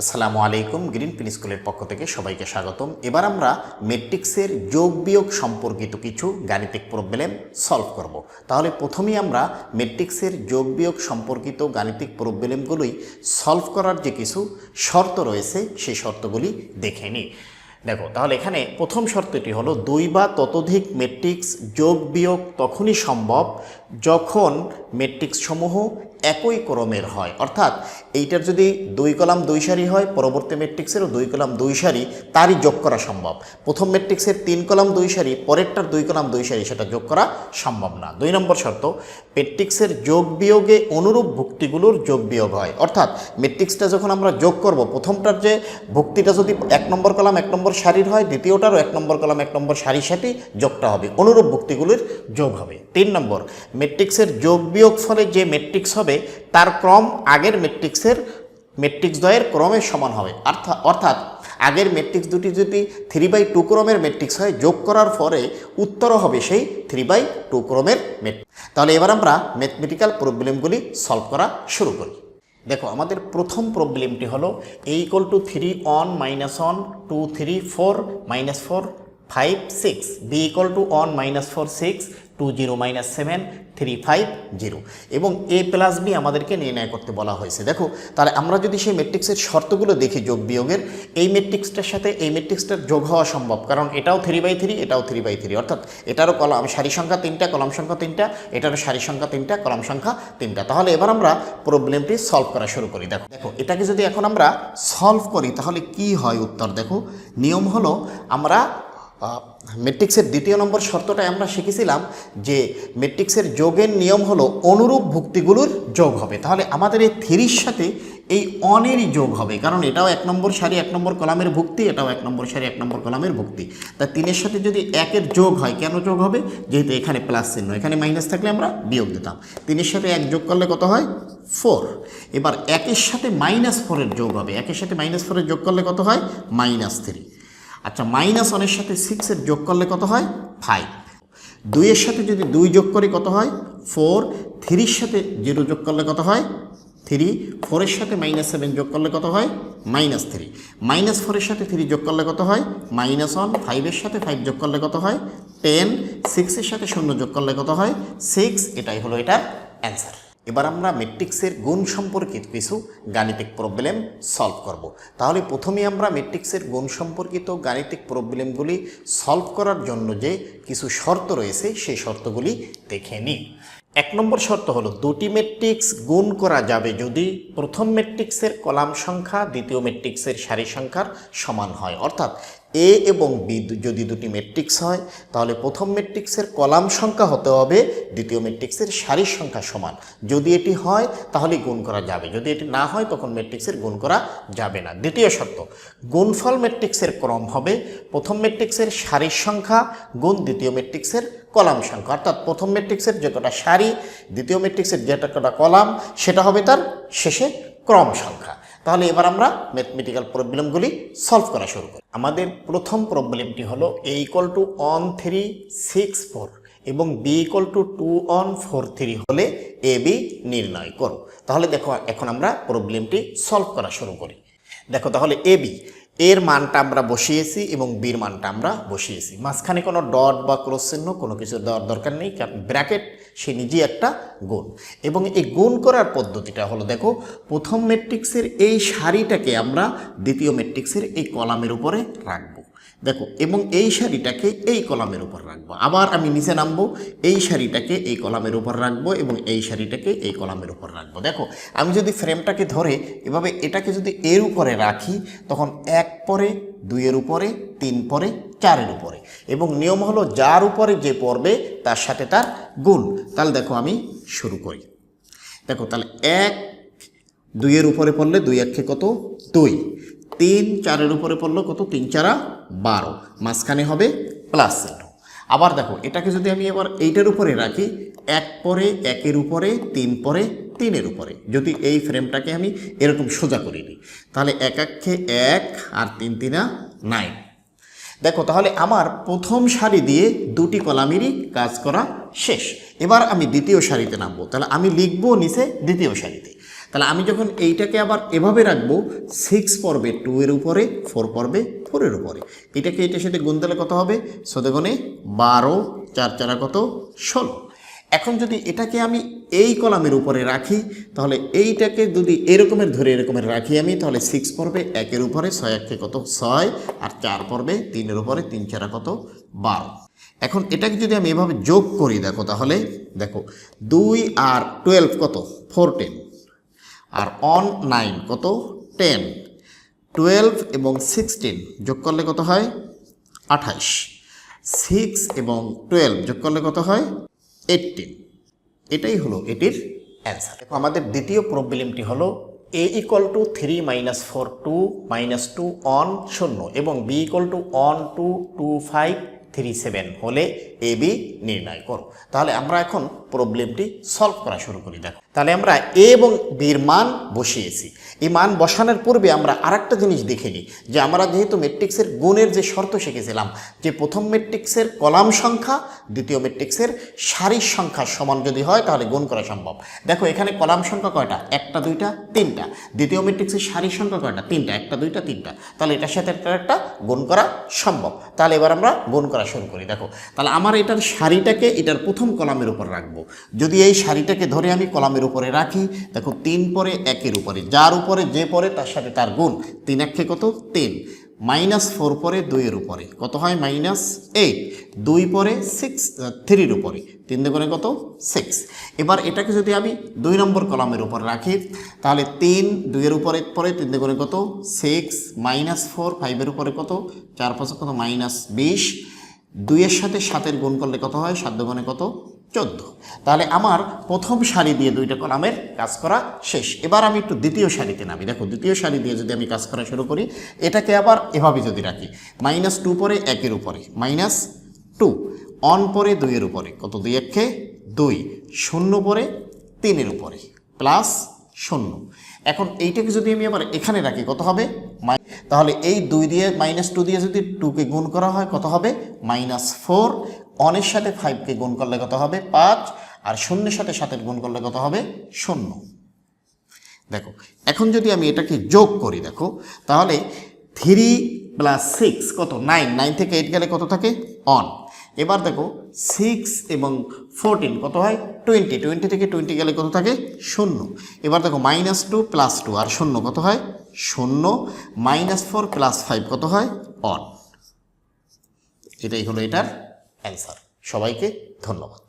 আসসালামু আলাইকুম, green pin স্কুলের পক্ষ থেকে সবাইকে স্বাগতম। এবার আমরা মেট্রিক্সের যোগ বিয়োগ সম্পর্কিত কিছু গাণিতিক প্রবলেম সলভ করব। তাহলে প্রথমেই আমরা মেট্রিক্সের যোগ বিয়োগ সম্পর্কিত গাণিতিক প্রবলেমগুলোই সলভ করার যে কিছু শর্ত রয়েছে, সেই শর্তগুলি দেখে নিই। দেখো, তাহলে এখানে প্রথম শর্তটি হলো, দুই বা ততোধিক মেট্রিক্স যোগ বিয়োগ তখনই সম্ভব যখন মেট্রিক্স সমূহ একই ক্রমের হয়। অর্থাৎ এইটার যদি দুই কলাম দুই সারি হয়, পরবর্তী ম্যাট্রিক্সেরও দুই কলাম দুই সারি, তারই যোগ করা সম্ভব। প্রথম ম্যাট্রিক্সের তিন কলাম দুই সারি, পরেরটার দুই কলাম দুই সারি, সেটা যোগ করা সম্ভব না। দুই নম্বর শর্ত ম্যাট্রিক্সের যোগ বিয়োগে অনুরূপ ভুক্তিগুলোর যোগ বিয়োগ হয়। অর্থাৎ ম্যাট্রিক্সটা যখন আমরা যোগ করব, প্রথমটার যে ভুক্তিটা যদি এক নম্বর কলাম এক নম্বর সারির হয়, দ্বিতীয়টারও এক নম্বর কলাম এক নম্বর সারির সাথে যোগটা হবে। অনুরূপ ভুক্তিগুলির যোগ হবে। তিন নম্বর ম্যাট্রিক্সের যোগ বিয়োগ ফলে যে ম্যাট্রিক্স হবে তার ক্রম আগের ম্যাট্রিক্সের ম্যাট্রিক্স দ্বয়ের ক্রমের সমান হবে। অর্থাৎ অর্থাৎ আগের ম্যাট্রিক্স দুটি যদি থ্রি বাই টু ক্রমের ম্যাট্রিক্স হয়, যোগ করার পরে উত্তরও হবে সেই থ্রি বাই টু ক্রমের ম্যাট্রিক্স তাহলে এবার আমরা ম্যাথমেটিক্যাল প্রবলেমগুলি সলভ করা শুরু করি। দেখো, আমাদের প্রথম প্রবলেমটি হলো A equal to three one minus one two three four minus four five six B equal to one minus four six two zero minus seven three five zero এবং এ প্লাস বি আমাদেরকে নির্ণয় করতে বলা হয়েছে। দেখো, তাহলে আমরা যদি সেই ম্যাট্রিক্সের শর্তগুলো দেখি যোগ বিয়োগের, এই ম্যাট্রিক্সটার সাথে এই ম্যাট্রিক্সটার যোগ হওয়া সম্ভব, কারণ এটাও থ্রি বাই থ্রি এটাও থ্রি বাই থ্রি অর্থাৎ এটারও কলাম সারি সংখ্যা তিনটা, কলাম সংখ্যা তিনটা, এটারও সারি সংখ্যা তিনটা, কলাম সংখ্যা তিনটা। তাহলে এবার আমরা প্রবলেমটি সলভ করা শুরু করি। দেখো দেখো, এটাকে যদি এখন আমরা সলভ করি, তাহলে কি হয় উত্তর? দেখো, নিয়ম হলো আমরা মেট্রিক্সের দ্বিতীয় নম্বর শর্তটায় আমরা শিখেছিলাম যে মেট্রিক্সের যোগের নিয়ম হলো অনুরূপ ভুক্তিগুলোর যোগ হবে। তাহলে আমাদের এই থ্রির সাথে এই অনেরই যোগ হবে, কারণ এটাও এক নম্বর সারি, এক নম্বর কলামের ভুক্তি, এটাও এক নম্বর সারি, এক নম্বর কলামের ভুক্তি। তা তিনের সাথে যদি একের যোগ হয়, কেন যোগ হবে? যেহেতু এখানে প্লাস চিহ্ন, এখানে মাইনাস থাকলে আমরা বিয়োগ দিতাম। তিনের সাথে এক যোগ করলে কত হয়? ফোর এবার একের সাথে মাইনাস ফোরের যোগ হবে। একের সাথে মাইনাস ফোরের যোগ করলে কত হয়? মাইনাস থ্রি আচ্ছা মাইনাস ওয়ানের সাথে সিক্সের যোগ করলে কত হয়? ফাইভ দুইয়ের সাথে যদি দুই যোগ করি কত হয়? ফোর থ্রির সাথে জিরো যোগ করলে কত হয়? থ্রি ফোরের সাথে মাইনাস সেভেন যোগ করলে কত হয়? মাইনাস থ্রি মাইনাস ফোরের সাথে থ্রি যোগ করলে কত হয়? মাইনাস ওয়ান ফাইভের সাথে ফাইভ যোগ করলে কত হয়? টেন সিক্সের সাথে শূন্য যোগ করলে কত হয়? সিক্স এটাই হলো এটার অ্যান্সার এবার আমরা ম্যাট্রিক্সের গুণ সম্পর্কিত কিছু গাণিতিক প্রবলেম সলভ করব। তাহলে প্রথমে আমরা ম্যাট্রিক্সের গুণ সম্পর্কিত গাণিতিক প্রবলেমগুলি সলভ করার জন্য যে কিছু শর্ত রয়েছে, সেই শর্তগুলি দেখে নিই। এক নম্বর শর্ত হলো, দুটি ম্যাট্রিক্স গুণ করা যাবে যদি প্রথম ম্যাট্রিক্সের কলাম সংখ্যা, দ্বিতীয় ম্যাট্রিক্সের সারি সংখ্যার সমান হয়। অর্থাৎ এ এবং বি যদি দুটি ম্যাট্রিক্স হয়, তাহলে প্রথম ম্যাট্রিক্সের কলাম সংখ্যা হতে হবে, দ্বিতীয় ম্যাট্রিক্সের সারির সংখ্যা সমান। যদি এটি হয়, তাহলে গুণ করা যাবে। যদি এটি না হয়, তখন ম্যাট্রিক্সের গুণ করা যাবে না। দ্বিতীয় শর্ত, গুণফল ম্যাট্রিক্সের ক্রম হবে প্রথম ম্যাট্রিক্সের সারির সংখ্যা গুণ দ্বিতীয় ম্যাট্রিক্সের কলাম সংখ্যা। অর্থাৎ প্রথম ম্যাট্রিক্সের যে কটা সারি, দ্বিতীয় ম্যাট্রিক্সের যে কটা কলাম, সেটা হবে তার শেষে ক্রম সংখ্যা। তাহলে এবার আমরা ম্যাথমেটিক্যাল প্রবলেমগুলি সলভ করা শুরু করি। আমাদের প্রথম প্রবলেমটি হলো A equal to one three six four এবং B equal to two one four three হলে এ বি নির্ণয় করো। তাহলে দেখো এখন আমরা প্রবলেমটি সলভ করা শুরু করি। দেখো তাহলে এ বি এর মানটা আমরা বসিয়েছি এবং বির মানটা আমরা বসিয়েছি। মাঝখানে কোনো ডট বা ক্রস চিহ্ন কোনো কিছু দেওয়ার দরকার নেই। কারণ ব্র্যাকেট সে নিজেই একটা গুণ। এবং এই গুণ করার পদ্ধতিটা হলো, দেখো, প্রথম ম্যাট্রিক্সের এই শাড়িটাকে আমরা দ্বিতীয় ম্যাট্রিক্সের এই কলামের উপরে রাখব। দেখো, এবং এই শাড়িটাকে এই কলামের উপর রাখব। আবার আমি নিচে নামবো, এই শাড়িটাকে এই কলামের উপর রাখব এবং এই শাড়িটাকে এই কলামের উপর রাখব। দেখো, আমি যদি ফ্রেমটাকে ধরে এভাবে এটাকে যদি এর উপরে রাখি, তখন এক পরে, দুইয়ের উপরে, তিন পরে, চারের উপরে। এবং নিয়ম হলো, যার উপরে যে পড়বে, তার সাথে তার গুণ। তাহলে দেখো, আমি শুরু করি। দেখো, তাহলে এক, দুইয়ের উপরে পড়লে দুই একে কত? দুই। তিন চারের উপরে পড়ল কত? তিন চারা বারো। মাঝখানে হবে প্লাস চিহ্ন আবার দেখো, এটাকে যদি আমি এবার এইটার উপরে রাখি, এক পরে একের উপরে, তিন পরে তিনের উপরে। যদি এই ফ্রেমটাকে আমি এরকম সোজা করে দিই তাহলে এক একে এক আর তিন তিনা নাইন দেখো, তাহলে আমার প্রথম সারি দিয়ে দুটি কলামেরই কাজ করা শেষ। এবার আমি দ্বিতীয় সারিতে নামবো। তাহলে আমি লিখব নিচে দ্বিতীয় সারিতে। তাহলে আমি যখন এইটাকে আবার এভাবে রাখব সিক্স পড়বে টু এর উপরে ফোর পড়বে ফোরের উপরে। এটাকে এটার সাথে গুণ দিলে কত হবে? সদেগুণে বারো, চার চারা কত? ষোলো। এখন যদি এটাকে আমি এই কলামের উপরে রাখি, তাহলে এইটাকে যদি এরকমের ধরে এরকমের রাখি আমি, তাহলে সিক্স পড়বে, একের উপরে ছয়, একে কত? ছয়। আর চার পড়বে, তিনের উপরে তিন চারা কত? বারো। এখন এটাকে যদি আমি এভাবে যোগ করি, দেখো তাহলে, দেখো, দুই আর টুয়েলভ কত? ফোর টেন আর অন নাইন কত? টেন টুয়েলভ এবং সিক্সটিন যোগ করলে কত হয়? আঠাশ সিক্স এবং টুয়েলভ যোগ করলে কত হয়? এইটিন এটাই হলো এটির অ্যান্সার দেখো, আমাদের দ্বিতীয় প্রবলেমটি হলো A equal to three minus four two minus two one শূন্য এবং B equal to one two two five three seven হলে এ, বি নির্ণয় করো। তাহলে আমরা এখন প্রবলেমটি সলভ করা শুরু করি, দেখো। তাহলে আমরা এ এবং বির মান বসিয়েছি। এই মান বসানোর পূর্বে আমরা আরেকটা জিনিস দেখে নিই, যে আমরা যেহেতু ম্যাট্রিক্সের গুণের যে শর্ত শিখেছিলাম, যে প্রথম ম্যাট্রিক্সের কলাম সংখ্যা, দ্বিতীয় ম্যাট্রিক্সের সারির সংখ্যা সমান যদি হয়, তাহলে গুণ করা সম্ভব। দেখো, এখানে কলাম সংখ্যা কয়টা? একটা, দুইটা, তিনটা। দ্বিতীয় ম্যাট্রিক্সের সারির সংখ্যা কয়টা? তিনটা, একটা, দুইটা, তিনটা। তাহলে এটার সাথে একটা একটা গুণ করা সম্ভব। তাহলে এবার আমরা গুণ করা শুরু করি। দেখো, তাহলে আমার এটার শাড়িটাকে এটার প্রথম কলামের উপর রাখব। যদি এই শাড়িটাকে ধরে আমি কলামের উপরে রাখি, দেখো, তিন পরে একের উপরে, যার উপরে যে পরে, তার সাথে তার গুণ। তিন একে কত? তিন। মাইনাস ফোর পরে দুইয়ের উপরে। কত হয়? Minus eight. দুই পরে সিক্স থ্রির উপরে। তিন দুগুণে কত? সিক্স। এবার এটাকে যদি আমি দুই নম্বর কলামের উপর রাখি, তাহলে তিন দুইয়ের উপরে পরে তিন দুগুণে কত? সিক্স। মাইনাস ফোর, ফাইভের উপরে কত? চার পাঁচ কত? মাইনাস বিশ। দুইয়ের সাথে সাতের গুণ করলে কত হয়? সাত দুগুণে কত? চোদ্দ। তাহলে আমার প্রথম সারি দিয়ে দুইটা কলামের কাজ করা শেষ। এবার আমি একটু দ্বিতীয় সারিতে নামি। দেখো, দ্বিতীয় সারি দিয়ে যদি আমি কাজ করা শুরু করি, এটাকে আবার এভাবে যদি রাখি মাইনাস টু পরে একের উপরে মাইনাস টু অন পরে দুইয়ের উপরে, কত দুই একে? দুই। শূন্য পরে তিনের উপরে প্লাস শূন্য। এখন এইটাকে যদি আমি আবার এখানে রাখি, কত হবে? তাহলে এই দুই দিয়ে মাইনাস টু দিয়ে যদি টুকে গুণ করা হয়, কত হবে? মাইনাস ফোর অনের সাথে ফাইভকে গুণ করলে কত হবে? পাঁচ। আর শূন্যের সাথে সাতের গুণ করলে কত হবে? শূন্য। দেখো, এখন যদি আমি এটাকে যোগ করি, দেখো, তাহলে থ্রি প্লাস সিক্স কত? নাইন নাইন থেকে এইট গেলে কত থাকে? অন এবার দেখো সিক্স এবং ফোরটিন কত হয়? টোয়েন্টি টোয়েন্টি থেকে টোয়েন্টি গেলে কত থাকে? শূন্য। এবার দেখো মাইনাস টু প্লাস টু আর শূন্য কত হয়? শূন্য। মাইনাস ফোর প্লাস ফাইভ কত হয়? অন এটাই হলো এটার অ্যান্সার সবাইকে ধন্যবাদ।